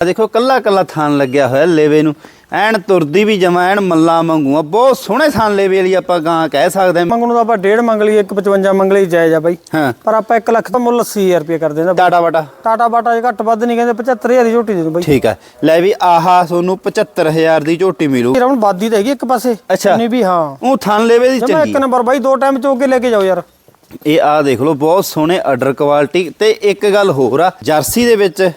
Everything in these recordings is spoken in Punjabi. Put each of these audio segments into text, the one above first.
ਆ ਦੇਖੋ ਕੱਲਾ ਕੱਲਾ ਥਾਨ ਲੱਗਿਆ ਹੋਇਆ ਲੇਵੇ ਨੂੰ। ਐਨ ਤੁਰਦੀ ਵੀ ਜਮਾ ਐਨ ਮੱਲਾ ਵਾਂਗੂ ਆ। ਬਹੁਤ ਸੋਹਣੇ ਥਾਨ ਲੇਵੇ ਵਾਲੀ ਆਪਾਂ ਗਾਂ ਕਹਿ ਸਕਦੇ ਹਾਂ। ਮੰਗਣ ਨੂੰ ਤਾਂ ਆਪਾਂ ਡੇਢ ਮੰਗ ਲਈ 155 ਮੰਗ ਲਈ ਜਾਇਜ਼ ਆ ਬਾਈ। ਹਾਂ। ਪਰ ਆਪਾਂ 1 ਲੱਖ ਦਾ ਮੁੱਲ 80000 ਰੁਪਏ ਕਰ ਦਿੰਦਾ ਟਾਟਾ ਵਾਟਾ। ਟਾਟਾ ਬਾਟਾ ਜੇ ਘੱਟ ਵੱਧ ਨਹੀਂ ਕਹਿੰਦੇ 75000 ਦੀ ਝੋਟੀ ਦੇ ਦੂੰ ਬਾਈ। ਠੀਕ ਹੈ ਲੈ ਵੀ ਆਹਾ ਤੁਹਾਨੂੰ 75000 ਦੀ ਝੋਟੀ ਮਿਲੂ। ਇਹ ਰਮਣ ਬਾਦੀ ਤਾਂ ਹੈਗੀ ਇੱਕ ਪਾਸੇ। ਅੱਛਾ। ਨਹੀਂ ਵੀ ਹਾਂ। ਉਹ ਥਾਨ ਲੇਵੇ ਦੀ ਚੰਗੀ ਇੱਕ ਨੰਬਰ ਬਾਈ ਦੋ ਟਾਈਮ ਚੋ ਕੇ ਲੈ ਕੇ ਜਾਓ ਯਾਰ। ਇਹ ਆ ਦੇਖ ਲਓ ਬਹੁਤ ਸੋਹਣੇ ਆਰਡਰ ਕੁਆਲਿਟੀ ਤੇ ਇੱਕ ਗੱਲ ਹੋਰ ਆ ਜਰਸੀ ਦੇ ਵਿੱਚ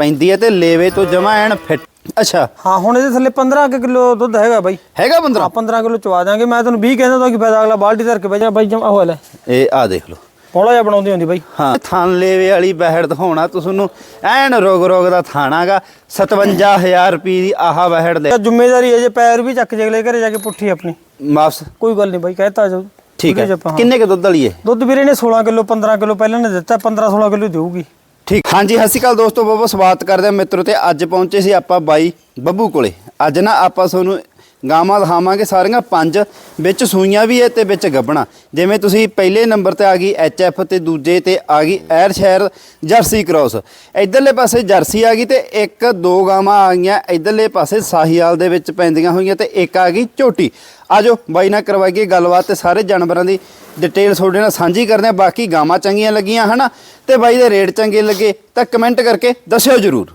ਪੈਂਦੀ ਹੈ ਤੇ ਲੇਵੇ ਤੋਂ ਜਮਾ ਐਨ ਫਿੱਟ। ਅੱਛਾ। ਹਾਂ ਹੁਣ ਇਹਦੇ ਥੱਲੇ 15 ਕੁ ਕਿਲੋ ਦੁੱਧ ਹੈਗਾ ਬਾਈ। ਹੈਗਾ 15 ਹਾਂ 15 ਕਿਲੋ ਚਵਾ ਦਾਂਗੇ ਮੈਂ ਤੈਨੂੰ 20 ਕਹਿੰਦਾ ਤਾਂ ਕਿ ਫਾਇਦਾ ਅਗਲਾ ਬਾਲਟੀ ਧਰ ਕੇ ਬਹਿ ਜਾ। ਬਾਈ ਜਮਾ ਹੋ ਲੈ। ਇਹ ਆ ਦੇਖ ਲਓ। ਪੌਲਾ ਜਿਹਾ ਬਣਾਉਂਦੀ ਹੁੰਦੀ ਬਾਈ। ਹਾਂ ਥਾਨ ਲੇਵੇ ਵਾਲੀ ਬਹਿੜ ਦਿਖਾਉਣਾ ਤੁਹਾਨੂੰ ਐਨ ਰੋਗ ਰੋਗ ਦਾ ਥਾਣਾਗਾ 57000 ਰੁਪਏ ਦੀ ਆਹਾ ਬਹਿੜ ਦੇ ਤਾਂ ਜ਼ਿੰਮੇਵਾਰੀ ਹੈ ਜੇ ਪੈਰ ਵੀ ਚੱਕ ਜਗਲੇ ਘਰੇ ਜਾ ਕੇ ਪੁੱਠੀ ਆਪਣੀ। ਵਾਪਸ ਕੋਈ ਗੱਲ ਨਹੀਂ ਬਾਈ ਕਹਿਤਾ ਜੋ। ਠੀਕ ਹਾਂ। ਕਿੰਨੇ ਕ ਦੁੱਧ ਵਾਲੀ ਹੈ ਦੁੱਧ ਵੀਰੇ ਨੇ 16 ਕਿਲੋ 15 ਕਿਲੋ ਪਹਿਲਾਂ ਨੇ ਦਿੱਤਾ। 15 16 ਕਿਲੋ ਦੇਊਗੀ। ਠੀਕ। ਹਾਂਜੀ, ਸਤਿ ਸ਼੍ਰੀ ਅਕਾਲ ਦੋਸਤੋ, ਬਹੁਤ ਬਹੁਤ ਸਵਾਗਤ ਕਰਦੇ ਹਾਂ ਮਿੱਤਰੋ ਤੇ ਅੱਜ ਪਹੁੰਚੇ ਸੀ ਆਪਾਂ ਬਾਈ ਬੱਬੂ ਕੋਲੇ। ਅੱਜ ਨਾ ਆਪਾਂ ਤੁਹਾਨੂੰ ਗਾਵਾਂ ਦਿਖਾਵਾਂਗੇ ਸਾਰੀਆਂ ਪੰਜ, ਵਿੱਚ ਸੂਈਆਂ ਵੀ ਹੈ ਤੇ ਵਿੱਚ ਗੱਬਣਾ। ਜਿਵੇਂ ਤੁਸੀਂ ਪਹਿਲੇ ਨੰਬਰ ਤੇ ਆ ਗਈ ਐਫ ਤੇ ਦੂਜੇ ਤੇ ਆ ਗਈ ਐਰ ਸ਼ਹਿਰ ਜਰਸੀ ਕ੍ਰੋਸ ਇਧਰਲੇ ਪਾਸੇ ਜਰਸੀ ਆ ਗਈ ਤੇ ਇੱਕ, ਦੋ ਗਾਵਾਂ ਆ ਗਈਆਂ। ਇਧਰਲੇ ਪਾਸੇ ਸਾਹੀਵਾਲ ਦੇ ਵਿੱਚ ਪੈਂਦੀਆਂ ਹੋਈਆਂ ਤੇ ਇੱਕ ਆ ਗਈ ਝੋਟੀ ਆਜੋ ਬਾਈ ਨਾਲ ਕਰਵਾਈਏ ਗੱਲਬਾਤ ਤੇ ਸਾਰੇ ਜਾਨਵਰਾਂ ਦੀ ਡਿਟੇਲ ਤੁਹਾਡੇ ਨਾਲ ਸਾਂਝੀ ਕਰਦੇ ਆ ਬਾਕੀ ਗਾਵਾਂ ਚੰਗੀਆਂ ਲੱਗੀਆਂ, ਹਨਾ? ਤੇ ਬਾਈ ਦੇ ਰੇਟ ਚੰਗੇ ਲੱਗੇ ਤਾਂ ਕਮੈਂਟ ਕਰਕੇ ਦੱਸਿਓ ਜਰੂਰ।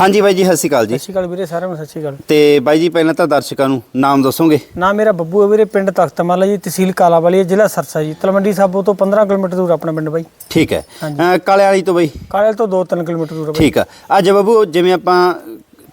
ਹਾਂਜੀ ਬਾਈ ਜੀ ਸਤਿ ਸ਼੍ਰੀ ਅਕਾਲ ਜੀ। ਸਤਿ ਸ਼੍ਰੀ ਅਕਾਲ ਵੀਰੇ ਸਾਰਿਆਂ ਨੂੰ ਸਤਿ ਸ਼੍ਰੀ ਅਕਾਲ। ਤੇ ਬਾਈ ਜੀ ਪਹਿਲਾਂ ਤਾਂ ਦਰਸ਼ਕਾਂ ਨੂੰ ਨਾਮ ਦੱਸੋਗੇ? ਨਾ ਮੇਰਾ ਬੱਬੂ ਹੈ ਵੀਰੇ ਪਿੰਡ ਤਖਤਮਾਲਾ ਜੀ ਤਹਿਸੀਲ ਕਾਲਾਵਾਲੀ ਜ਼ਿਲ੍ਹਾ ਸਰਸਾ ਜੀ। ਤਲਵੰਡੀ ਸਾਬੋ ਤੋਂ 15 ਕਿਲੋਮੀਟਰ ਦੂਰ ਆਪਣਾ ਪਿੰਡ ਬਾਈ। ਠੀਕ ਹੈ। ਕਾਲੇ ਵਾਲੀ ਤੋਂ ਬਾਈ? ਕਾਲੇ ਤੋਂ 2-3 ਕਿਲੋਮੀਟਰ ਦੂਰ ਆ ਬਾਈ। ਠੀਕ ਆ। ਅੱਜ ਬੱਬੂ ਜਿਵੇਂ ਆਪਾਂ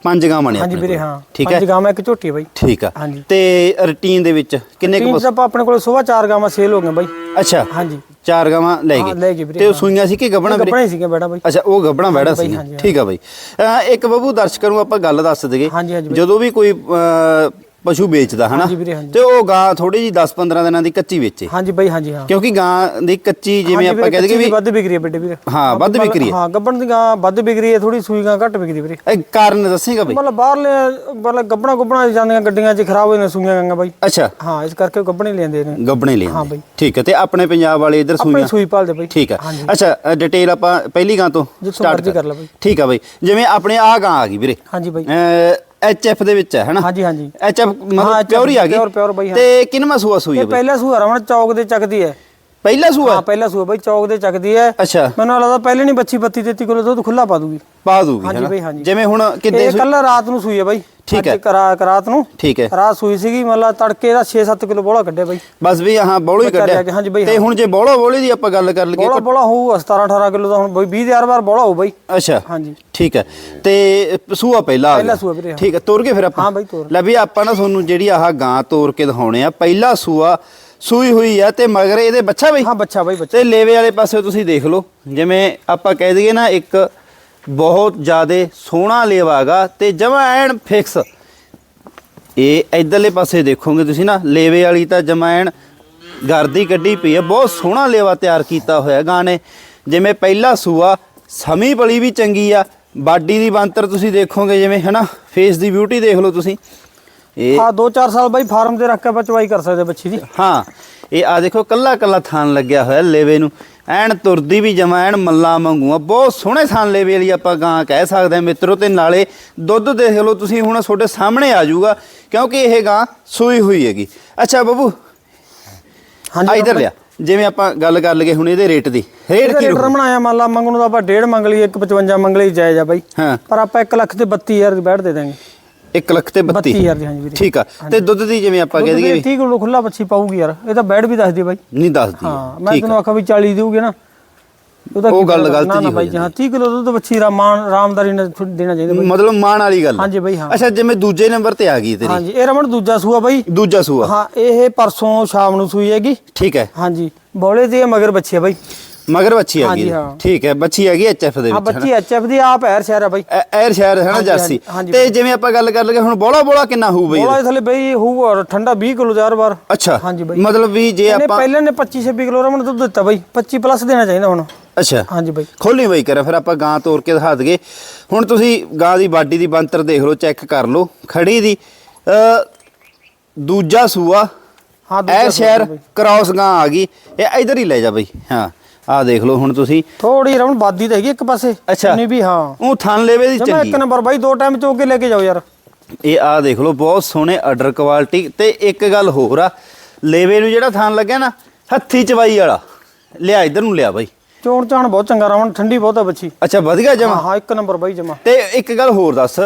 ਪੰਜ ਗਾਵਾਂ ਨੇ ਹਾਂਜੀ ਆਪਣੇ ਵੀਰੇ ਕੋਲ। ਹਾਂ। ਠੀਕ ਹੈ? ਪੰਜ ਗਾਵਾਂ ਇੱਕ ਝੋਟੀ ਬਾਈ। ਠੀਕ ਆ। ਹਾਂਜੀ। ਤੇ ਰੁਟੀਨ ਦੇ ਵਿੱਚ ਕਿੰਨੇ ਕੁ ਆਪਾਂ ਆਪਣੇ ਕੋਲ ਸਵੇਰ ਚਾਰ ਗਾਵਾਂ ਸੇਲ ਹੋ ਗਈਆਂ ਬਾਈ। ਅੱਛਾ। ਹਾਂਜੀ। ਚਾਰ ਗਾਵਾਂ ਲੈ ਹਾਂ, ਲੈ ਗਏ ਗਏ ਵੀਰੇ, ਤੇ ਉਹ ਹਾਂ। ਸੂਈਆਂ ਸੀ ਕਿ ਗੱਬਣਾ ਵੀਰੇ? ਕੱਪੜੇ ਸੀਗੇ ਬੈਠਾ ਬਾਈ। ਅੱਛਾ ਉਹ ਗੱਬਣਾ ਬੈੜਾ ਬਾਈ, ਸੀ ਹਾਂਜੀ, ਹਾਂਜੀ। ਠੀਕ ਆ ਬਾਈ। ਅਹ ਇੱਕ ਬੱਬੂ ਦਰਸ਼ਕਾਂ ਨੂੰ ਆਪਾਂ ਗੱਲ ਦੱਸ ਦਈਏ। ਹਾਂਜੀ, ਹਾਂਜੀ ਬਾਈ। ਜਦੋਂ ਵੀ ਕੋਈ ਅਹ, ਪਸ਼ੂ ਵੇਚਦਾ ਹਨਾ? ਹਾਂਜੀ ਵੀਰੇ, ਹਾਂਜੀ। ਤੇ ਉਹ ਗਾਂ ਥੋੜੀ ਜੀ 10-15 ਦਿਨਾਂ ਦੀ ਕੱਚੀ ਵੇਚੇ। ਹਾਂਜੀ ਬਾਈ ਹਾਂਜੀ ਹਾਂ। ਕਿਉਂਕਿ ਗਾਂ ਦੀ ਕੱਚੀ ਜਿਵੇਂ ਹਾਂਜੀ ਆਪਾਂ ਵੀਰੇ, ਕਹਿ ਦਈਏ ਕੱਚੀ ਦੀ ਵੀ ਵੱਧ ਵਿਕਰੀ ਹੈ ਬੇਟੇ ਵੀਰੇ। ਹਾਂ, ਵੱਧ ਮਤਲਬ- ਵਿਕਰੀ ਹੈ। ਹਾਂ ਗੱਬਣ ਦੀ ਗਾਂ ਵੱਧ ਵਿਕਰੀ ਹੈ ਥੋੜੀ ਸੂਈ ਗਾਂ ਘੱਟ ਵਿਕਦੀ ਵੀਰੇ। ਇਹ ਕਾਰਨ ਦੱਸੇਗਾ ਬਾਈ। ਮਤਲਬ ਬਾਹਰਲੇ ਮਤਲਬ ਗੱਬਣਾ ਗੁੱਬਣਾ ਜਾਂਦੀਆਂ ਗੱਡੀਆਂ 'ਚ ਖਰਾਬ ਹੋ ਜਾਂਦੀਆਂ ਸੂਈਆਂ ਗਾਂਗਾ ਬਾਈ। ਅੱਛਾ। ਹਾਂ ਇਸ ਕਰਕੇ ਗੱਬਣੇ ਲੈਂਦੇ ਨੇ। ਗੱਬਣੇ ਹਾਂ ਲੈਂਦੇ ਬਾਈ। ਠੀਕ ਹੈ ਤੇ ਆਪਣੇ ਪੰਜਾਬ ਵਾਲੇ ਇਧਰ ਆਪਣੀ ਸੂਈਆਂ? ਸੂਈ ਪਾਲਦੇ ਬਾਈ। ਠੀਕ ਹੈ। ਹਾਂਜੀ। ਅੱਛਾ ਡਿਟੇਲ ਆਪਾਂ ਪਹਿਲੀ ਗਾਂ ਤੋਂ ਜਿੱਥੋਂ ਸਟਾਰਟ ਮਰਜ਼ੀ ਕਰ। ਲੈ ਬਾਈ। ਠੀਕ ਆ ਬਾਈ। ਜਿਵੇਂ ਆਪਣੇ ਆ ਗਾਂ ਆ ਗਈ ਵੀਰੇ। ਹਾਂਜੀ ਬਾਈ। ਐਚ ਐਫ ਦੇ ਵਿੱਚ ਹੈ ਹਨਾ? ਹਾਂਜੀ ਹਾਂਜੀ। ਐਚ ਐਫ ਹਾਂ, ਮਤਲਬ HF ਪਿਓਰ ਹੀ ਆ ਗਈ। pure ਬਾਈ, ਹਾਂ। ਤੇ ਕਿੰਨਵਾਂ ਸੂਆ ਸੂਈ ਹੈ ਇਹ ਬਾਈ? ਪਹਿਲਾ ਸੂਆ ਰਮਣ ਚੌਕ ਦੇ ਚੱਕਦੀ ਹੈ। ਪਹਿਲਾ ਸੂਆ? ਹਾਂ ਪਹਿਲਾ ਸੂਆ ਬਾਈ ਚੌਕ ਦੇ ਚੱਕਦੀ ਹੈ ਅੱਛਾ। ਮੈਨੂੰ ਲੱਗਦਾ ਪਹਿਲੇ ਨਹੀਂ ਬੱਚੀ 32 33 ਕਿਲੋ ਦੁੱਧ ਖੁੱਲਾ ਪਾ ਦੂਗੀ। ਪਾ ਦੂਗੀ ਹਾਂਜੀ ਬਾਈ, ਹਾਂਜੀ। ਜਿਵੇਂ ਹੁਣ ਕਿੱਦੇ ਇਹ ਕੱਲ ਰਾਤ ਨੂੰ ਸੂਈ ਹੈ ਬਾਈ। ਠੀਕ ਹੈ। ਕਰਾ ਰਾਤ ਨੂੰ। ਠੀਕ ਹੈ ਰਾਤ ਸੂਈ ਸੀਗੀ ਮਤਲਬ ਤੜਕੇ ਦਾ 6-7 ਕਿਲੋ ਬੋਲਾ ਕੱਢਿਆ ਬਾਈ। ਬਸ ਵੀ ਹਾਂ ਬੋਲੋ ਹੀ ਕੱਢਿਆ। ਤੇ ਹੁਣ ਜੇ ਬੋਲੋ ਬੋਲੇ ਦੀ ਆਪਾਂ ਗੱਲ ਕਰ ਲਈਏ ਬੋਲਾ ਬੋਲਾ ਹੋਊ 17-18 ਕਿਲੋ ਦਾ ਹੁਣ ਬਾਈ 20 ਹਜ਼ਾਰ ਵਾਰ ਬੋਲਾ ਹੋਊ ਬਾਈ। ਅੱਛਾ। ਹਾਂਜੀ। ਠੀਕ ਹੈ ਤੇ ਸੂਆ ਪਹਿਲਾ ਪਹਿਲਾ। ਸੂਆ ਵੀਰੇ, ਹਾਂ। ਠੀਕ ਹੈ ਤੋਰ ਕੇ ਫਿਰ ਆਪਾਂ। ਹਾਂ ਬਾਈ, ਤੋਰ। ਲੈ ਵੀ ਆਪਾਂ ਨਾ ਤੁਹਾਨੂੰ ਜਿਹੜੀ ਆਹ ਗਾਂ ਤੋਰ ਕੇ ਦਿਖਾਉਣੇ ਆ ਪਹਿਲਾ ਸੂਆ ਸੂਈ ਹੋਈ ਆ ਤੇ ਮਗਰ ਇਹਦੇ ਬੱਚਾ ਬਈ। ਹਾਂ ਬੱਚਾ ਬਾਈ ਬੱਚਾ। ਤੇ ਲੇਵੇ ਵਾਲੇ ਪਾਸੇ ਤੁਸੀਂ ਦੇਖ ਲਓ ਜਿਵੇਂ ਆਪਾਂ ਕਹਿ ਦਈਏ ਨਾ ਇੱਕ ਬਹੁਤ ਜ਼ਿਆਦਾ ਸੋਹਣਾ ਲੇਵਾ ਹੈਗਾ ਤੇ ਜਮਾ ਐਨ ਫਿਕਸ ਇਹ ਇਧਰਲੇ ਪਾਸੇ ਦੇਖੋਗੇ ਤੁਸੀਂ ਨਾ ਲੇਵੇ ਵਾਲੀ ਤਾਂ ਜਮਾ ਐਨ ਗਰਦੀ ਕੱਢੀ ਪਈ ਹੈ ਬਹੁਤ ਸੋਹਣਾ ਲੇਵਾ ਤਿਆਰ ਕੀਤਾ ਹੋਇਆ ਗਾਂ ਨੇ। ਜਿਵੇਂ ਪਹਿਲਾ ਸੂਆ ਸਮੀ ਬਲੀ ਵੀ ਚੰਗੀ ਆ। ਬਾਡੀ ਦੀ ਬੰਤਰ ਤੁਸੀਂ ਦੇਖੋਗੇ ਜਿਵੇਂ ਹਨਾ ਫੇਸ ਦੀ ਬਿਊਟੀ ਦੇਖ ਲਓ ਤੁਸੀਂ। ਇਹ ਹਾਂ 2-4 ਸਾਲ ਬਾਈ ਫਾਰਮ ਤੇ ਰੱਖ ਕੇ ਆਪਾਂ ਚਵਾਈ ਕਰ ਸਕਦੇ ਬੱਚੀ ਦੀ। ਹਾਂ ਇਹ ਆ ਦੇਖੋ ਕੱਲਾ ਕੱਲਾ ਥਾਨ ਲੱਗਿਆ ਹੋਇਆ ਲੇਵੇ ਨੂੰ। ਐਨ ਤੁਰਦੀ ਵੀ ਜਮਾ ਐਨ ਮੱਲਾ ਵਾਂਗੂ ਆ। ਬਹੁਤ ਸੋਹਣੇ ਥਾਨ ਲੇਵੇ ਵਾਲੀ ਆਪਾਂ ਗਾਂ ਕਹਿ ਸਕਦੇ ਹਾਂ ਮਿੱਤਰੋ ਤੇ ਨਾਲੇ ਦੁੱਧ ਦੇਖ ਲਓ ਤੁਸੀਂ ਹੁਣ ਤੁਹਾਡੇ ਸਾਹਮਣੇ ਆ ਜਾਊਗਾ ਕਿਉਂਕਿ ਇਹ ਗਾਂ ਸੂਈ ਹੋਈ ਹੈਗੀ। ਅੱਛਾ ਬੱਬੂ ਆ ਇਧਰ ਲਿਆ। ਜਿਵੇਂ ਆਪਾਂ ਗੱਲ ਕਰ ਲਈਏ ਹੁਣ ਇਹਦੇ ਰੇਟ ਦੀ। ਰੇਟ ਕੀ ਰੇਟ ਆਇਆ ਮੰਨ ਲਾ ਮੰਗਣ ਤਾਂ ਆਪਾਂ ਡੇਢ ਮੰਗ ਲਈ 155 ਮੰਗ ਲਈ ਜਾਇਜ਼ ਆ ਬਾਈ। ਹਾਂ। ਪਰ ਆਪਾਂ 1 ਲੱਖ ਤੇ 32000 ਦੀ ਬੈਠ ਦੇ ਦਾਂਗੇ 1 ਲੱਖ ਤੇ 32 32000 ਦੀ ਹਾਂਜੀ ਵੀਰੇ। ਠੀਕ ਆ। ਤੇ ਦੁੱਧ ਦੀ ਜਿਵੇਂ ਆਪਾਂ ਕਹਿ ਦਈਏ 30 ਕਿਲੋ ਖੁੱਲਾ ਬੱਚੀ ਪਾਊਗੀ ਯਾਰ। ਇਹ ਤਾਂ ਬੈਡ ਵੀ ਦੱਸਦੀ ਬਾਈ। ਨਹੀਂ ਦੱਸਦੀ। ਹਾਂ ਮੈਂ ਤੈਨੂੰ ਆਖਿਆ ਵੀ 40 ਦੇਊਗੇ ਨਾ। ਉਹਦਾ ਉਹ ਗੱਲ? ਗਲਤ ਜੀ ਬਾਈ ਹਾਂ 30 ਕਿਲੋ ਦੁੱਧ ਬੱਚੀ ਰਾਮਾਨ ਰਾਮਦਾਰੀ ਨੇ ਦੇਣਾ ਚਾਹੀਦਾ ਬਾਈ। ਮਤਲਬ ਮਾਣ ਵਾਲੀ ਗੱਲ ਹਾਂਜੀ ਬਾਈ ਹਾਂ। ਅੱਛਾ ਜਿਵੇਂ ਦੂਜੇ ਨੰਬਰ ਤੇ ਆ ਗਈ ਤੇਰੀ। ਹਾਂਜੀ ਇਹ ਰਮਣ ਦੂਜਾ ਸੂਆ ਬਾਈ। ਦੂਜਾ ਸੂਆ। ਹਾਂ ਇਹ ਪਰਸੋਂ ਸ਼ਾਮ ਨੂੰ ਸੂਈ ਹੈਗੀ। ਠੀਕ ਹੈ। ਹਾਂਜੀ ਬੋਲੇ ਤੇ ਮਗਰ ਬੱਚੀ ਹੈ ਬਾਈ। ਮਗਰ ਬੱਚੀ ਆ ਹਾਂਜੀ, ਗਈ ਹਾਂ। ਠੀਕ ਹੈ ਬੱਚੀ ਹੈਗੀ ਐਚਐਫ ਦੇ ਹਾਂ ਵਿੱਚ ਬੱਚੀ ਐਚਐਫ ਦੀ ਆਪ ਐਰ ਸ਼ਹਿਰ ਹੈ ਬਾਈ। ਐਰ ਸ਼ਹਿਰ ਹੈ ਨਾ ਹਾਂਜੀ, ਜਰਸੀ। ਹਾਂਜੀ, ਤੇ ਜਿਵੇਂ ਆਪਾਂ ਗੱਲ ਕਰ ਲਈਏ ਹੁਣ ਬੋਲਾ ਬੋਲਾ ਕਿੰਨਾ ਹੋਊ ਬਈ ਬੋਲਾ ਥੱਲੇ ਬਈ ਹੋਊਗਾ ਔਰ ਠੰਡਾ 20 ਕਿਲੋ ਚਾਰ ਵਾਰ। ਅੱਛਾ ਹਾਂਜੀ ਬਾਈ। ਮਤਲਬ ਵੀ ਜੇ ਇਹਨੇ ਆਪਾਂ ਪਹਿਲੇ ਨੇ 25 26 ਕਿਲੋ ਰਮਣ ਦੁੱਧ ਦਿੱਤਾ ਬਾਈ 25 ਪਲੱਸ ਦੇਣਾ ਚਾਹੀਦਾ ਹੁਣ। ਅੱਛਾ। ਹਾਂਜੀ ਬਾਈ। ਖੋਲੀ ਬਈ ਕਰਾਂ ਫਿਰ ਆਪਾਂ ਗਾਂ ਤੋੜ ਕੇ ਦਿਖਾ ਦਈਏ। ਹੁਣ ਤੁਸੀਂ ਗਾਂ ਦੀ ਬਾਡੀ ਦੀ ਬੰਤਰ ਦੇਖ ਲਓ ਚੈੱਕ ਕਰ ਲਓ ਖੜੀ ਦੀ। ਅ ਦੂਜਾ ਸੂਆ। ਹਾਂ ਦੂਜਾ ਸੂਆ ਸ਼ਹਿਰ ਬਾਈ। ਕ੍ਰਾਸ ਗਾਂ ਆ ਗਈ। ਇਹ ਇਧਰ ਹੀ ਲੈ ਜਾ ਬਈ ਹਾਂ। ਆ ਦੇਖ ਲਓ ਹੁਣ ਤੁਸੀਂ। ਥੋੜੀ ਰਮਣ ਬਾਦੀ ਤਾਂ ਹੈਗੀ ਇੱਕ ਪਾਸੇ। ਅੱਛਾ। ਨਹੀਂ ਵੀ ਹਾਂ। ਉਹ ਥਣ ਲੇਵੇ ਦੀ ਜਮਾ ਚੰਗੀ। ਇੱਕ ਨੰਬਰ ਬਾਈ ਦੋ ਟਾਈਮ ਚੋ ਕੇ ਲੈ ਕੇ ਜਾਓ ਯਾਰ। ਇਹ ਆ ਦੇਖ ਲਓ ਬਹੁਤ ਸੋਹਣੇ ਆਰਡਰ ਕੁਆਲਿਟੀ ਤੇ ਇੱਕ ਗੱਲ ਹੋਰ ਆ ਲੇਵੇ ਨੂੰ ਜਿਹੜਾ ਥਣ ਲੱਗਿਆ ਨਾ ਹੱਥੀ ਚਵਾਈ ਵਾਲਾ। ਲਿਆ ਇਧਰ ਨੂੰ ਲਿਆ ਬਾਈ। ਚੋਣ ਚਾਣ ਬਹੁਤ ਚੰਗਾ ਰਮਣ ਠੰਡੀ ਬਹੁਤ ਆ ਬੱਚੀ। ਅੱਛਾ ਵਧੀਆ ਹਾਂ ਜਮਾ? ਹਾਂ ਇੱਕ ਨੰਬਰ ਬਾਈ ਜਮਾ। ਤੇ ਇੱਕ ਗੱਲ ਹੋਰ ਦੱਸ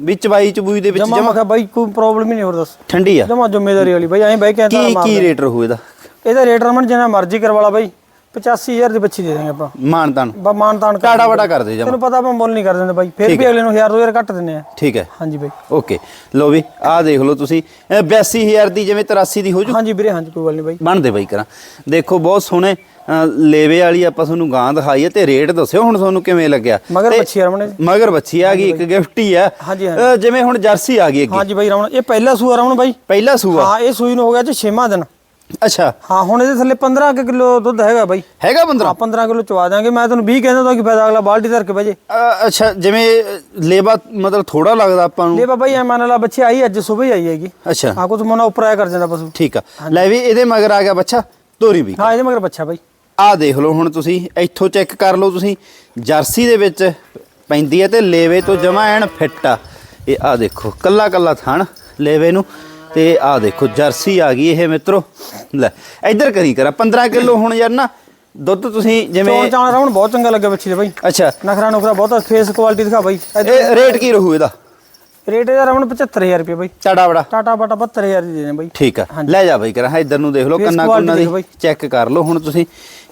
ਵੀ ਚਵਾਈ ਚਬੂਈ ਦੇ ਵਿੱਚ ਜਮਾ ਮੈਂ ਜਮਾ ਕਿਹਾ ਬਾਈ ਕੋਈ ਪ੍ਰੋਬਲਮ ਹੀ ਨਹੀਂ ਹੋਰ ਦੱਸ। ਠੰਡੀ ਆ। ਜਮਾ ਜ਼ਿੰਮੇਵਾਰੀ ਵਾਲੀ ਬਾਈ ਐਂ ਬਾਈ ਕਹਿੰਦਾ ਕੀ ਕੀ। ਰੇਟ ਰਹੂ ਇਹਦਾ? ਇਹਦਾ ਰੇਟ ਰਮਣ ਜਿੰਨਾ ਮਰਜ਼ੀ ਕਰਵਾਲਾ ਬਾਈ। 85000 ਦੀ ਬੱਚੀ ਦੇ ਦਾਂਗੇ ਆਪਾਂ। ਮਾਨਤਾਨ। ਬਾ ਮਾਨ ਤਾਨ ਕਰ ਟਾੜਾ ਵੜਾ ਕਰ ਦੇ ਜਮਾ। ਤੈਨੂੰ ਪਤਾ ਆਪਾਂ ਮੁੱਲ ਨਹੀਂ ਕਰ ਦਿੰਦੇ ਬਾਈ ਫਿਰ ਵੀ ਅਗਲੇ ਨੂੰ 1000 2000 ਘੱਟ ਦਿੰਨੇ ਆ। ਠੀਕ ਹੈ। ਹਾਂਜੀ ਬਾਈ। ਓਕੇ। ਲੋ ਵੀ ਆਹ ਦੇਖ ਲਓ ਤੁਸੀਂ। ਇਹ 82000 ਦੀ ਜਿਵੇਂ 83 ਦੀ ਹੋ ਜੂ। ਹਾਂਜੀ ਵੀਰੇ ਹਾਂਜੀ ਕੋਈ ਗੱਲ ਨਹੀਂ ਬਾਈ। ਬਣਦੇ ਬਾਈ ਕਰਾਂ। ਦੇਖੋ ਬਹੁਤ ਸੋਹਣੇ ਅ, ਲੇਵੇ ਵਾਲੀ ਆਪਾਂ ਤੁਹਾਨੂੰ ਗਾਂ ਦਿਖਾਈ ਹੈ ਤੇ ਰੇਟ ਦੱਸਿਓ ਹੁਣ ਤੁਹਾਨੂੰ ਕਿਵੇਂ ਲੱਗਿਆ। ਮਗਰ ਤੇ ਬੱਚੀ ਆ ਰਮਣ। ਮਗਰ ਬੱਚੀ ਆ ਗਈ ਇੱਕ ਗਿਫਟ ਹੀ ਆ। ਹਾਂਜੀ, ਅ, ਜਿਵੇਂ ਹੁਣ ਜਰਸੀ ਆ ਗਈ ਅੱਗੇ। ਹਾਂਜੀ ਬਾਈ ਰਮਣ ਇਹ ਪਹਿਲਾ ਸੂਆ ਰਮਣ ਬਾਈ। ਪਹਿਲਾ ਸੂਆ। ਹਾਂ ਇਹ ਸੂਈ ਨੂੰ ਹੋ ਗਿਆ ਜੀ 6ਵਾਂ ਦਿਨ। ਅੱਛਾ। ਹਾਂ ਹੁਣ ਇਹਦੇ ਥੱਲੇ 15 ਕੁ ਕਿਲੋ ਦੁੱਧ ਹੈਗਾ ਬਾਈ। ਹੈਗਾ 15 ਹਾਂ 15 ਕਿਲੋ ਚਵਾ ਦਾਂਗੇ ਮੈਂ ਤੁਹਾਨੂੰ 20 ਕਹਿੰਦਾ ਤਾਂ ਕਿ ਫਾਇਦਾ ਅਗਲਾ ਬਾਲਟੀ ਧਰ ਕੇ ਬਹਿ ਜੇ। ਅ, ਅੱਛਾ ਜਿਵੇਂ ਲੇਵਾ ਮਤਲਬ ਥੋੜਾ ਲੱਗਦਾ ਆਪਾਂ ਨੂੰ? ਲੈ ਬਾਬਾ ਜੀ ਐ ਮੰਨ ਲਾ ਬੱਚੀ ਆਈ ਅੱਜ ਸਵੇਰ ਆਈ ਹੈਗੀ। ਅੱਛਾ। ਹਾਂ ਕੁਝ ਮੋਨਾ ਉੱਪਰ ਆਇਆ ਕਰ ਜਾਂਦਾ ਪਸ਼ੂ। ਠੀਕ ਆ। ਲੈ ਵੀ ਇਹਦੇ ਮਗਰ ਆ ਗਿਆ ਬੱਚਾ ਤੋਰੀ ਵੀ। ਹਾਂ ਇਹਦੇ ਮਗਰ ਬੱਚਾ ਬਾਈ। ਆਹ ਦੇਖ ਲਓ ਹੁਣ ਤੁਸੀਂ ਇੱਥੋਂ ਚੈੱਕ ਕਰ ਲਓ ਤੁਸੀਂ। ਜਰਸੀ ਦੇ ਵਿੱਚ ਪੈਂਦੀ ਹੈ ਤੇ ਲੇਵੇ ਤੋਂ ਜਮਾ ਐਨ ਫਿੱਟ ਆ। ਇਹ ਆਹ ਦੇਖੋ ਕੱਲਾ ਕੱਲਾ ਥਣ ਲੇਵੇ ਨੂੰ। ਤੇ ਆਹ ਦੇਖੋ ਜਰਸੀ ਆ ਗਈ ਇਹ ਮਿੱਤਰੋ। ਲੈ ਇੱਧਰ ਕਰੀ ਕਰਾ 15 ਕਿਲੋ ਹੁਣ ਯਾਰ ਨਾ ਦੁੱਧ ਤੁਸੀਂ ਜਿਵੇਂ ਚੋਣ ਚਾਣ ਰਾਉਣ ਬਹੁਤ ਚੰਗਾ ਲੱਗਾ ਬੱਚੀ ਦੇ ਬਾਈ। ਅੱਛਾ। ਨਖਰਾ ਨੁਖਰਾ ਬਹੁਤ ਫੇਸ ਕੁਆਲਿਟੀ ਦਿਖਾ ਬਾਈ। ਇਹ ਰੇਟ ਕੀ ਰਹੂ ਇਹਦਾ? ਰੇਟ ਇਹਦਾ ਰਾਉਣ 75000 ਰੁਪਏ ਬਾਈ। ਚਾੜਾ ਬੜਾ ਟਾਟਾ ਬਾਟਾ 72000 ਦੀ ਦੇ ਦੇ ਬਾਈ। ਠੀਕ ਆ। ਲੈ ਜਾ ਬਈ ਕਰਾਂ ਇੱਧਰ ਨੂੰ ਦੇਖ ਲਓ ਕੰਨਾ ਕੁੰਨਾ ਦੀ। ਚੈੱਕ ਕਰ ਲਓ ਹੁਣ ਤੁਸੀਂ।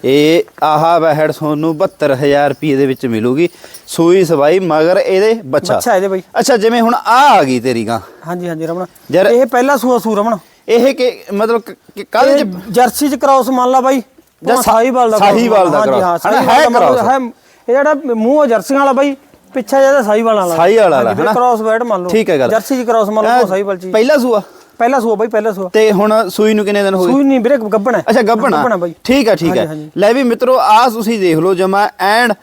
ਇਹ ਆਹਾ ਵਹਿੜ ਤੁਹਾਨੂੰ 72000 ਰੁਪਏ ਦੇ ਵਿੱਚ ਮਿਲੂਗੀ। ਸੂਈ ਸਵਾਈ ਮਗਰ ਇਹਦੇ ਬੱਚਾ। ਬੱਚਾ ਇਹਦੇ ਬਾਈ। ਅੱਛਾ ਜਿਵੇਂ ਹੁਣ ਆ ਆ ਗਈ ਤੇਰੀ ਗਾਂ। ਹਾਂਜੀ ਹਾਂਜੀ ਯਾਰ- ਇਹ ਪਹਿਲਾ ਸੂਆ ਸੂ ਰਮਣ ਇਹ ਕਿ ਮਤਲਬ ਕਾਹਦੇ ਚ ਜਰਸੀ ਚ ਕ੍ਰਾਸ ਮੰਨ ਲਾ ਬਾਈ। ਜਾਂ ਸਾਹੀਵਾਲ ਦਾ ਸਾਹੀਵਾਲ ਦਾ ਹਾਂਜੀ। ਹਾਂ, ਸਾਹੀਵਾਲ ਦਾ। ਹੈ ਇਹ ਜਿਹੜਾ ਮੂੰਹ ਜਰਸੀਆਂ ਵਾਲਾ ਬਾਈ। ਪਿੱਛਾ ਜ਼ਿਆਦਾ ਸਾਹੀਵਾਲ ਵਾਲਾ ਸਾਹੀਵਾਲ ਵਾਲਾ, ਹਨਾ? ਕ੍ਰਾਸ ਬੈਡ ਮੰਨ ਲਓ। ਠੀਕ ਹੈ ਗੱਲ। ਜਰਸੀ ਚ ਕ੍ਰਾਸ ਮੰਨ ਲਓ ਸਾਹੀਵਾਲ ਚ ਪਹਿਲਾ ਸੂਆ? ਪਹਿਲਾ ਸੂਆ ਬਾਈ ਪਹਿਲਾ ਸੂਆ। ਤੇ ਹੁਣ ਸੂਈ ਨੂੰ ਕਿੰਨੇ ਦਿਨ ਹੋ ਗਏ? ਸੂਈ ਨਹੀਂ ਵੀਰੇ ਗੱਬਣ ਹੈ। ਅੱਛਾ ਗੱਭਣਾ ਗੱਭਣ ਹੈ ਬਾਈ। ਠੀਕ ਠੀਕ ਹਾਂਜੀ। ਲੈ ਵੀ ਮਿੱਤਰੋ ਆ ਤੁਸੀਂ ਦੇਖ ਲਓ ਜਮਾ ਐਨ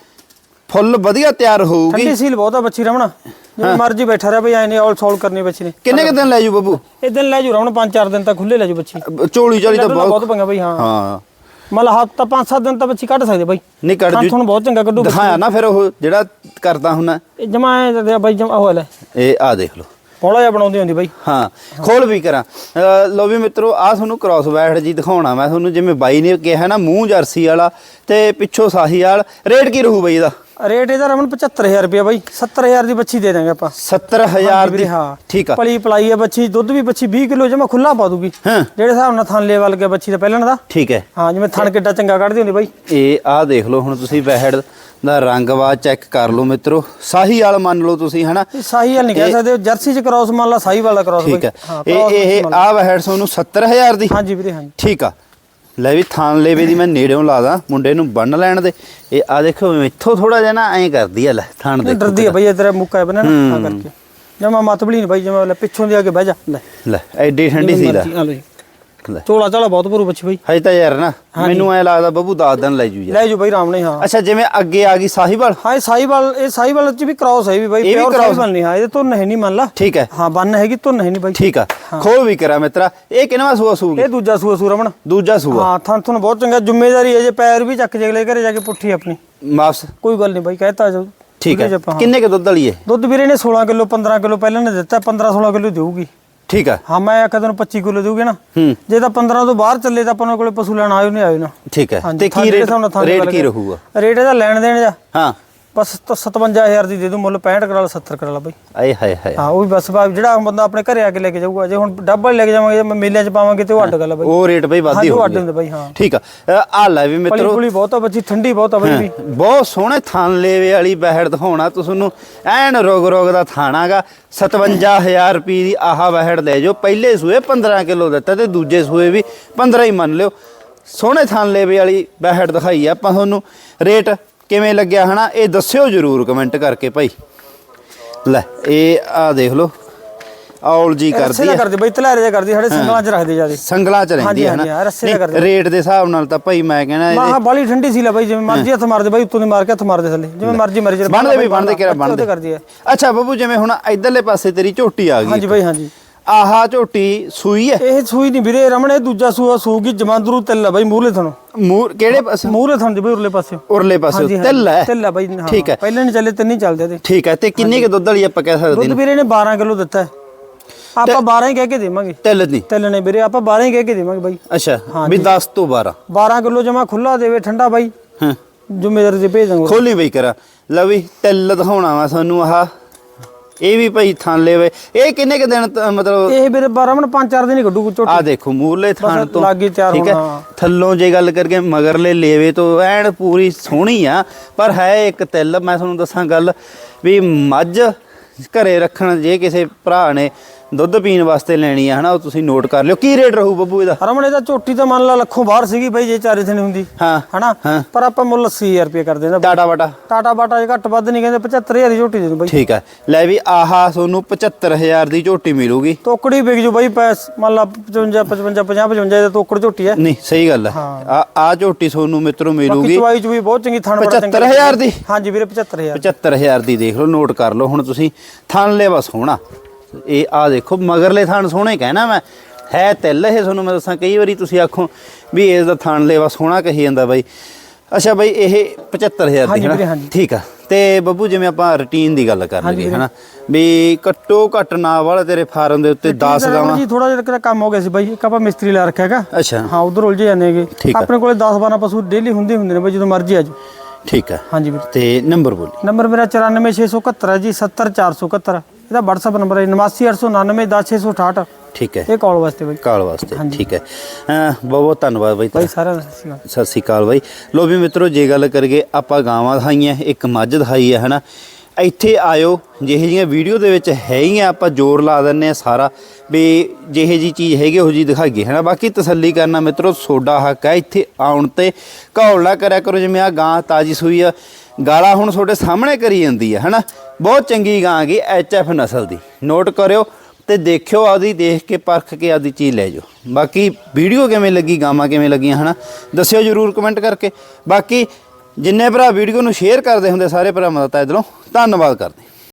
ਫੁੱਲ ਵਧੀਆ ਤਿਆਰ ਹੋਊਗੀ। ਠੰਡੀ ਸੀਲ ਬਹੁਤ ਆ ਬੱਚੀ ਰਮਣਾ। ਜਿਵੇਂ ਮਰਜ਼ੀ ਬੈਠਾ ਰਿਹਾ ਬਈ ਐ ਨੇ ਆਲ ਸੌਲ ਕਰਨੀ ਬੱਚੀ ਨੇ। ਕਿੰਨੇ ਕੁ ਦਿਨ ਲੈ ਜੂ ਬੱਬੂ? ਇਹ ਦਿਨ ਲੈ ਜੂ ਰਮਣ 5-4 ਦਿਨ ਤੱਕ ਖੁੱਲੇ ਲੈ ਜੂ ਬੱਚੀ। ਚੋਲੀ ਚਾਲੀ ਤਾਂ ਬਹੁਤ ਬਹੁਤ ਪੰਗਾ ਬਈ ਹਾਂ। ਹਾਂ। ਮਤਲਬ ਹੱਥ ਤਾਂ 5-7 ਦਿਨ ਤਾਂ ਬੱਚੀ ਕੱਢ ਸਕਦੇ ਬਾਈ। ਨਹੀਂ ਕੱਢ ਜੂ। ਤੁਹਾਨੂੰ ਬਹੁਤ ਚੰਗਾ ਕੱਢੂ। ਦਿਖਾਇਆ ਨਾ ਫਿਰ ਉਹ ਜਿਹੜਾ ਕਰਦਾ ਇਹ ਜਮਾ ਬਾਈ ਜਮਾ ਲੈ। ਇਹ ਆ ਦੇਖ ਲਓ। ਪੌਲਾ ਜਿਹਾ ਬਣਾਉਂਦੀ ਹੁੰਦੀ ਬਾਈ। ਹਾਂ ਖੋਲ ਵੀ ਕਰਾਂ। ਲਓ ਵੀ ਮਿੱਤਰੋ ਆ ਤੁਹਾਨੂੰ ਕ੍ਰਾਸ ਬੈਠ ਜੀ ਦਿਖਾਉਣਾ। ਮੈਂ ਤੁਹਾਨੂੰ ਜਿਵੇਂ ਬਾਈ ਨੇ ਕਿਹਾ ਨਾ ਮੂੰਹ ਜਰਸੀ ਵਾਲਾ ਤੇ ਪਿੱਛੋਂ ਸਾਹੀ ਵਾਲ। ਰੇਟ ਕੀ ਰਹੂ ਬਾਈ ਇਹਦਾ? ਰੇਟ ਇਹਦਾ ਰਮਨ 75000 ਰੁਪਏ ਬਾਈ। 70000 ਦੀ ਬੱਚੀ ਦੇ ਦਾਂਗੇ ਆਪਾਂ। 70000 ਦੀ? ਹਾਂ। ਠੀਕ ਆ। ਪਲੀ ਪਲਾਈ ਹੈ ਬੱਚੀ ਦੁੱਧ ਵੀ ਬੱਚੀ 20 ਕਿਲੋ ਜਮਾ ਖੁੱਲਾ ਪਾ ਦੂਗੀ। ਜਿਹੜੇ ਹਿਸਾਬ ਨਾਲ ਥਣ ਲੈਵਲ ਗਿਆ ਬੱਚੀ ਦਾ ਪਹਿਲਾਂ ਦਾ। ਠੀਕ ਹੈ। ਹਾਂ ਜਿਵੇਂ ਥਣ ਕਿੱਡਾ ਚੰਗਾ ਕੱਢਦੀ ਹੁੰਦੀ ਬਾਈ। ਇਹ ਆ ਦੇਖ ਲਓ ਹੁਣ ਤੁਸੀਂ ਬੈਹੜ ਦਾ ਰੰਗਵਾ ਚੈੱਕ ਕਰ ਲਓ ਮਿੱਤਰੋ। ਸਾਹੀ ਵਾਲ ਮੰਨ ਲਓ ਤੁਸੀਂ ਹਨਾ? ਸਾਹੀ ਵਾਲ ਨਹੀਂ ਕਹਿ ਸਕਦੇ ਜਰਸੀ ਚ ਕ੍ਰਾਸ ਮੰਨ ਲਾ ਸਾਹੀ ਵਾਲਾ ਕ੍ਰਾਸ ਠੀਕ ਹੈ। ਇਹ ਇਹ। ਆ ਬੈਹੜ ਤੁਹਾਨੂੰ 70000 ਦੀ। ਹਾਂਜੀ ਵੀਰੇ ਹਾਂਜੀ। ਠੀਕ ਆ। ਲੈ ਵੀ ਥਾਨ ਲੇਵੇ ਦੀ ਮੈਂ ਨੇੜਿਓਂ ਲਾਦਾ ਮੁੰਡੇ ਨੂੰ ਬੰਨ ਲੈਣ ਦੇ। ਇਹ ਆ ਦੇਖੋ ਇੱਥੋਂ ਥੋੜਾ ਜਿਹਾ ਨਾ ਐਂ ਕਰਦੀ ਆ ਲੈ ਥਾਨ ਦੇ ਡਰਦੀ ਹੈ ਬਾਈ ਇਧਰ ਮੁੱਕਾ ਬਣਾ ਨਾ ਕਰਕੇ। ਜਮਾ ਮਤਬਲੀ ਨਹੀਂ ਬਾਈ ਜਮਾ ਲੈ ਪਿੱਛੋਂ ਦੀ ਆ ਕੇ ਬਹਿ ਜਾ। ਲੈ। ਲੈ ਐਡੀ ਠੰਡੀ ਸੀ ਆ। ਜੀ ਲੈ। ਚੋਲਾ ਚਾਲਾ ਬਹੁਤ ਭਰੂ ਬੱਚੀ ਬਾਈ। ਹਜੇ ਤਾਂ ਯਾਰ ਨਾ ਮੈਨੂੰ ਐ ਲੱਗਦਾ ਬੱਬੂ 10 ਦਿਨ ਲੈ ਜੂ ਯਾਰ। ਲੈ ਜੂ ਬਾਈ ਰਾਮ ਨੇ ਹਾਂ। ਅੱਛਾ ਜਿਵੇਂ ਅੱਗੇ ਆ ਗਈ ਸਾਹੀਵਾਲ? ਹਾਂ ਇਹ ਸਾਈਵਾਲ ਇਹ ਸਾਈਵਾਲ ਚ ਵੀ ਕ੍ਰਾਸ ਹੈ ਵੀ ਬਾਈ ਇਹ ਪਿਓਰ ਸਾਈਵਾਲ ਨਹੀਂ ਹਾਂ ਇਹਦੇ ਤੋਂ ਨਹੀਂ ਨਹੀਂ ਮੰਨ ਲਾ। ਠੀਕ ਹੈ। ਹਾਂ ਬੰਨ ਹੈਗੀ ਹੈ ਨਹੀਂ ਬਾਈ। ਠੀਕ ਆ। ਖੋਲ ਵੀ ਕਰਾਂ ਮਿੱਤਰਾ। ਇਹ ਕਿਨਵਾ ਸੂਆ ਸੂਗੀ ਇਹ ਦੂਜਾ ਸੂਆ ਸੂਰਮਣ ਦੂਜਾ ਸੂਆ? ਹਾਂ ਥਾਂ ਤੁਹਾਨੂੰ ਬਹੁਤ ਚੰਗਾ ਜ਼ਿੰਮੇਵਾਰੀ ਹੈ ਜੇ ਪੈਰ ਵੀ ਚੱਕ ਜਗਲੇ ਘਰੇ ਜਾ ਕੇ ਪੁੱਠੀ ਆਪਣੀ। ਵਾਪਸ? ਕੋਈ ਗੱਲ ਨਹੀਂ ਬਾਈ ਕਹਿਤਾ ਜੋ। ਠੀਕ ਹੈ। ਕਿੰਨੇ ਕ ਦੁੱਧ ਵਾਲੀ ਹੈ ਦੁੱਧ ਵੀਰੇ ਨੇ 16 ਕਿਲੋ 15 ਕਿਲੋ ਪਹਿਲਾਂ ਨੇ ਦਿੱਤਾ 15 16 ਕਿਲੋ ਦੇਊਗੀ। ਠੀਕ ਆ। ਹਾਂ ਮੈਂ ਆਖਿਆ ਤੈਨੂੰ 25 ਕਿਲੋ ਦੇਊਗੀ ਨਾ। ਹੂੰ। ਜੇ ਤਾਂ 15 ਤੋਂ ਬਾਹਰ ਚੱਲੇ ਤਾਂ ਆਪਾਂ ਉਹਨਾਂ ਕੋਲੇ ਪਸ਼ੂ ਲੈਣ ਆਇਓ ਨਹੀਂ ਆਇਓ ਨਾ। ਠੀਕ ਹੈ ਤੇ ਕੀ ਰੇਟ ਕੀ। ਰਹੂਗਾ? ਰੇਟ ਇਹਦਾ ਲੈਣ ਦੇਣ ਜਾ ਹਾਂ। ਬਸ ਤਾਂ 57000 ਦੀ ਦੇ ਦੂੰ ਮੁੱਲ 65 ਕਰਾ ਲਾ 70 ਕਰਾ ਲਾ ਬਾਈ। ਆਏ ਹਾਏ ਹਾਏ। ਹਾਂ ਉਹ ਵੀ ਬਸ ਬਾ ਜਿਹੜਾ ਬੰਦਾ ਆਪਣੇ ਘਰੇ ਆ ਕੇ ਲੈ ਕੇ ਜਾਊਗਾ ਜੇ ਹੁਣ ਡੱਬਾ ਲੈ ਕੇ ਜਾਵਾਂਗੇ ਜੇ ਮੈਂ ਮੇਲਿਆਂ 'ਚ ਪਾਵਾਂਗੇ ਤੇ ਉਹ ਅੱਡ ਗੱਲ ਆ ਬਾਈ। ਉਹ ਰੇਟ ਬਈ ਵਾਧੀ ਹੋ ਅੱਡ ਹੁੰਦੇ ਬਾਈ ਹਾਂ। ਠੀਕ ਆ। ਆ ਲੈ ਵੀ ਮਿੱਤਰੋ। ਪੁਲੀ ਬਹੁਤ ਆ ਬੱਚੀ ਠੰਡੀ ਬਹੁਤ ਆ ਬਾਈ ਵੀ। ਬਹੁਤ ਸੋਹਣੇ ਥਾਨ ਲੇਵੇ ਵਾਲੀ ਬਹਿੜ ਦਿਖਾਉਣਾ ਤੁਹਾਨੂੰ ਐਨ ਰੋਗ ਰੋਗ ਦਾ ਥਾਣਾਗਾ 57000 ਰੁਪਏ ਦੀ ਆਹ ਬਹਿੜ ਲੈ ਜਾਓ। ਪਹਿਲੇ ਸੂਏ 15 ਕਿਲੋ ਦਿੱਤਾ ਤੇ ਦੂਜੇ ਸੂਏ ਵੀ 15 ਹੀ ਮੰਨ ਲਿਓ। ਸੋਹਣੇ ਥਾਨ ਲੇਵੇ ਵਾਲੀ ਬਹਿੜ ਦਿਖਾਈ ਆ ਆਪਾਂ ਤੁਹਾਨੂੰ। ਰੇਟ ਕਿਵੇਂ ਲੱਗਿਆ ਹਨਾ ਇਹ ਦੱਸਿਓ ਜਰੂਰ ਕਮੈਂਟ ਕਰਕੇ ਭਾਈ। ਲੈ ਇਹ ਆ ਦੇਖ ਲਓ ਔਲ ਜੀ ਕਰਦੀ ਆ। ਕਰਦੇ ਬਾਈ ਤਲਾਰੇ ਦਾ ਕਰਦੀ ਸਾਡੇ ਸਿੰਗਲਾਂ 'ਚ ਰੱਖਦੇ ਜਿਆਦੇ। ਸੰਗਲਾਂ ਚ ਰਹਿੰਦੀ ਹੈ ਹਾਂ, ਨਾ ਰੱਸੇ ਕਰਦੇ। ਰੇਟ ਦੇ ਹਿਸਾਬ ਨਾਲ ਤਾਂ ਭਾਈ ਮੈਂ ਕਹਿਣਾ ਇਹਦੇ ਮਾਹ ਬਾਲੀ ਠੰਡੀ ਸੀ ਲੈ ਬਾਈ ਜਿਵੇਂ ਮਰਜ਼ੀ ਹੱਥ ਮਾਰਦੇ ਬਾਈ ਉੱਤੋਂ ਦੀ ਮਾਰ ਕੇ ਹੱਥ ਮਾਰਦੇ ਥੱਲੇ। ਜਿਵੇਂ ਮਰਜ਼ੀ ਮਰਜ਼ੀ ਬਣਦੇ ਵੀ ਬਣਦੇ ਕਿਹੜਾ ਬਣਦੇ। ਹੈ ਅੱਛਾ ਬੱਬੂ ਜਿਵੇਂ ਹੁਣ ਇਧਰਲੇ ਪਾਸੇ ਤੇਰੀ ਝੋਟੀ ਆ ਗਈ ਹਾਂਜੀ ਬਾਈ ਹਾਂਜੀ। ਆਹਾ ਝੋਟੀ ਸੂਈ ਹੈ ਇਹ ਸੂਈ ਨਹੀਂ ਵੀਰੇ ਰਮਣ ਦੂਜਾ ਸੂਆ ਸੂਗੀ ਜਮਾਂਦਰੂ ਤਿੱਲ ਆ ਬਾਈ ਮੂਹਰੇ ਥਣੋਂ। ਮੂਰ ਕਿਹੜੇ ਪਾਸੇ? ਮੂਹਰੇ ਥਣ ਦੇ ਬਾਈ ਉਰਲੇ ਪਾਸੇ। ਉਰਲੇ ਪਾਸੇ ਤਿੱਲ ਹੈ ਤਿੱਲ ਆ ਬਾਈ ਠੀਕ ਹੈ। ਪਹਿਲਾਂ ਨਹੀਂ ਚੱਲੇ ਤਿੰਨ ਹੀ ਚੱਲਦੇ ਤੇ। ਠੀਕ ਹੈ ਤੇ ਕਿੰਨੇ ਕੁ ਦੁੱਧ ਵਾਲੀ ਆਪਾਂ ਕਹਿ ਸਕਦੇ ਦੁੱਧ ਵੀਰੇ ਨੇ 12 ਕਿਲੋ ਦਿੱਤਾ ਹੈ। ਆਪਾਂ 12 ਹੀ ਕਹਿ ਕੇ ਦੇਵਾਂਗੇ। ਤਿੱਲ ਨਹੀਂ ਤਿੱਲ ਨੇ ਵੀਰੇ ਆਪਾਂ 12 ਹੀ ਕਹਿ ਕੇ ਦੇਵਾਂਗੇ ਬਾਈ। ਅੱਛਾ ਵੀ 10 ਤੋਂ 12 12 ਕਿਲੋ ਜਮਾ ਖੁੱਲਾ ਦੇਵੇ ਠੰਡਾ ਬਾਈ। ਹਾਂ। ਜ਼ਿੰਮੇਦਾਰ ਦੇ ਭੇਜ ਦਾਂਗੇ। ਖੋਲੀ ਬਈ ਕਰਾ। ਲੈ ਵੀ ਤਿੱਲ ਦਿਖਾਉਣਾ ਵਾ ਤੁਹਾਨੂੰ ਆਹ। ਇਹ ਵੀ ਭਾਈ ਥਾਂ ਵੇ ਇਹ ਕਿੰਨੇ ਕ ਦਿਨ ਤ- ਮਤਲਬ ਇਹ ਵੀਰੇ 12 ਮਨ 5-4 ਦਿਨ ਹੀ ਕੱਢੂ ਝੋਟੀ। ਆ ਦੇਖੋ ਮੂਰਲੇ ਥਾਂ ਤੋਂ ਲਾਗੇ ਤਿਆਰ ਠੀਕ ਹੈ? ਹੋਣਾ। ਥੱਲੋਂ ਜੇ ਗੱਲ ਕਰਕੇ ਮਗਰਲੇ ਲੇਵੇ ਤੋਂ ਐਨ ਪੂਰੀ ਸੋਹਣੀ ਆ ਪਰ ਹੈ ਇੱਕ ਤਿੱਲ। ਮੈਂ ਤੁਹਾਨੂੰ ਦੱਸਾਂ ਗੱਲ ਵੀ ਮੱਝ ਘਰੇ ਰੱਖਣ ਜੇ ਕਿਸੇ ਭਰਾ ਨੇ ਦੁੱਧ ਪੀਣ ਵਾਸਤੇ ਲੈਣੀ ਆ ਹਨਾ ਉਹ ਤੁਸੀਂ ਨੋਟ ਕਰ ਲਿਓ। ਕੀ ਰੇਟ ਰਹੂ ਬੱਬੂ ਇਹਦਾ? ਹਰਮਨ ਇਹਦਾ ਝੋਟੀ ਤਾਂ ਮੰਨ ਲਾ ਲੱਖੋਂ ਬਾਹਰ ਸੀਗੀ ਬਾਈ ਜੇ ਚਾਰੇ ਦਿਨ ਹੁੰਦੀ। ਹਾਂ ਹਨਾ। ਪਰ ਆਪਾਂ ਮੁੱਲ 80000 ਰੁਪਏ ਕਰ ਦਿੰਦਾ ਟਾਟਾ ਵਾਟਾ। ਟਾਟਾ ਬਾਟਾ ਜੇ ਘੱਟ ਵੱਧ ਨਹੀਂ ਕਹਿੰਦੇ 75000 ਦੀ ਝੋਟੀ ਦੇ ਦੂੰ ਬਾਈ। ਠੀਕ ਹੈ ਲੈ ਵੀ ਆਹਾ ਤੁਹਾਨੂੰ 75000 ਦੀ ਝੋਟੀ ਮਿਲੂਗੀ। ਤੋਕੜੀ ਵਿਕ ਜੂ ਬਾਈ ਪੈਸ ਮੰਨ ਲਾ 55 55 50 55 ਦਾ ਤੋਕੜ ਝੋਟੀ ਹੈ। ਨਹੀਂ ਸਹੀ ਗੱਲ ਹੈ। ਆ ਆ ਝੋਟੀ ਤੁਹਾਨੂੰ ਮਿੱਤਰੋ ਮਿਲੂਗੀ। ਚਵਾਈ ਚ ਵੀ ਬਹੁਤ ਚੰਗੀ ਥਣ ਬੜਾ ਚੰਗਾ। 75000 ਦੀ? ਹਾਂਜੀ ਵੀਰੇ 75000 75000 ਦੀ। ਦੇਖ ਲਓ ਨੋਟ ਕਰ ਲਓ ਹੁਣ ਤੁਸੀਂ। ਥਣ ਲੈਵਾ ਸੋਹਣਾ ਇਹ ਆ ਦੇਖੋ ਮਗਰਲੇ ਥਣ ਸੋਹਣੇ ਕਹਿਣਾ ਮੈਂ। ਹੈ ਤਿੱਲ ਇਹ ਤੁਹਾਨੂੰ ਮੈਂ ਦੱਸਾਂ ਕਈ ਵਾਰੀ ਤੁਸੀਂ ਆਖੋ ਵੀ ਇਸ ਦਾ ਥਣ ਲੈਵਾ ਸੋਹਣਾ ਕਹੀ ਜਾਂਦਾ ਬਾਈ। ਅੱਛਾ ਬਾਈ ਇਹ 75000 ਦੀ ਹੈ ਨਾ। ਠੀਕ ਆ। ਤੇ ਬੱਬੂ ਜਿਵੇਂ ਆਪਾਂ ਰੁਟੀਨ ਦੀ ਗੱਲ ਕਰ ਲਈਏ ਹਨਾ? ਵੀ ਘੱਟੋ ਘੱਟ ਨਾ ਵਾਲਾ ਤੇਰੇ ਫਾਰਮ ਦੇ ਉੱਤੇ 10 ਗਾਵਾਂ। ਜੀ ਥੋੜਾ ਜਿਹਾ ਕੰਮ ਹੋ ਗਿਆ ਸੀ ਬਾਈ। ਇੱਕ ਆਪਾਂ ਮਿਸਤਰੀ ਲਾ ਰੱਖਿਆ ਹੈਗਾ। ਅੱਛਾ। ਹਾਂ ਉਧਰ ਉਲਝੇ ਜਾਂਦੇ ਹੈਗੇ। ਠੀਕ ਆ। ਆਪਣੇ ਕੋਲੇ 10 12 ਪਸ਼ੂ ਡੇਲੀ ਹੁੰਦੇ ਹੁੰਦੇ ਨੇ ਬਾਈ ਜਦੋਂ ਮਰਜ਼ੀ ਆ ਠੀਕ ਆ। ਹਾਂਜੀ ਵੀਰੇ। ਤੇ ਨੰਬਰ ਬੋਲੀ। ਨੰਬਰ ਮੇਰਾ 94671 ਹੈ ਜੀ 70471 ਇਹਦਾ WhatsApp ਨੰਬਰ ਹੈ 8989910668 ਠੀਕ ਹੈ। ਇਹ ਕਾਲ ਵਾਸਤੇ ਬਾਈ। ਕਾਲ ਵਾਸਤੇ ਠੀਕ ਹੈ। ਬਹੁਤ ਬਹੁਤ ਧੰਨਵਾਦ ਬਾਈ ਬਾਈ ਸ਼੍ਰੀ ਅਕਾਲ। ਸਤਿ ਸ੍ਰੀ ਅਕਾਲ ਬਾਈ। ਲੋ ਵੀ ਮਿੱਤਰੋ ਜੇ ਗੱਲ ਕਰੀਏ ਆਪਾਂ ਗਾਵਾਂ ਦਿਖਾਈਆਂ ਇੱਕ ਮੱਝ ਦਿਖਾਈ ਹੈ ਹਨਾ? ਇੱਥੇ ਆਇਓ, ਜਿਹੇ ਜਿਹੀਆਂ ਵੀਡੀਓ ਦੇ ਵਿੱਚ ਹੈ ਹੀ ਆ ਆਪਾਂ ਜ਼ੋਰ ਲਾ ਦਿੰਨੇ ਆ ਸਾਰਾ, ਵੀ ਜਿਹੇ ਜੀ ਚੀਜ਼ ਹੈਗੀ, ਉਹ ਜੀ ਦਿਖਾਈਏ, ਹਨਾ? ਬਾਕੀ ਤਸੱਲੀ ਕਰਨਾ ਮਿੱਤਰੋ ਸੋਡਾ ਹੱਕ ਹੈ ਇੱਥੇ ਆਉਣ ਤੇ। ਘੌਲ ਨਾ ਕਰਿਆ ਕਰੋ, ਜਿਵੇਂ ਆ ਗਾਂ ਤਾਜੀ ਸੂਈ ਆ, ਗਾਲਾ ਹੁਣ ਤੁਹਾਡੇ ਸਾਹਮਣੇ ਕਰੀ ਜਾਂਦੀ ਹੈ ਹਨਾ? ਬਹੁਤ ਚੰਗੀ ਗਾਂ ਗਈ ਐਫ ਨਸਲ ਦੀ। ਨੋਟ ਕਰਿਓ ਤੇ ਦੇਖਿਓ ਆਦੀ ਦੇਖ ਕੇ, ਪਰਖ ਕੇ ਆਦੀ ਚੀਜ਼ ਲੈ ਜਾਓ। ਬਾਕੀ ਵੀਡੀਓ ਕਿਵੇਂ ਲੱਗੀ, ਗਾਵਾਂ ਕਿਵੇਂ ਲੱਗੀਆਂ, ਹਨਾ? ਦੱਸਿਓ ਜਰੂਰ ਕਮੈਂਟ ਕਰਕੇ। ਬਾਕੀ ਜਿੰਨੇ ਭਰਾ ਵੀਡੀਓ ਨੂੰ ਸ਼ੇਅਰ ਕਰਦੇ ਹੁੰਦੇ ਸਾਰੇ ਭਰਾਵਾਂ ਦਾ ਤਹਿ ਦਿਲੋਂ ਧੰਨਵਾਦ ਕਰਦੇ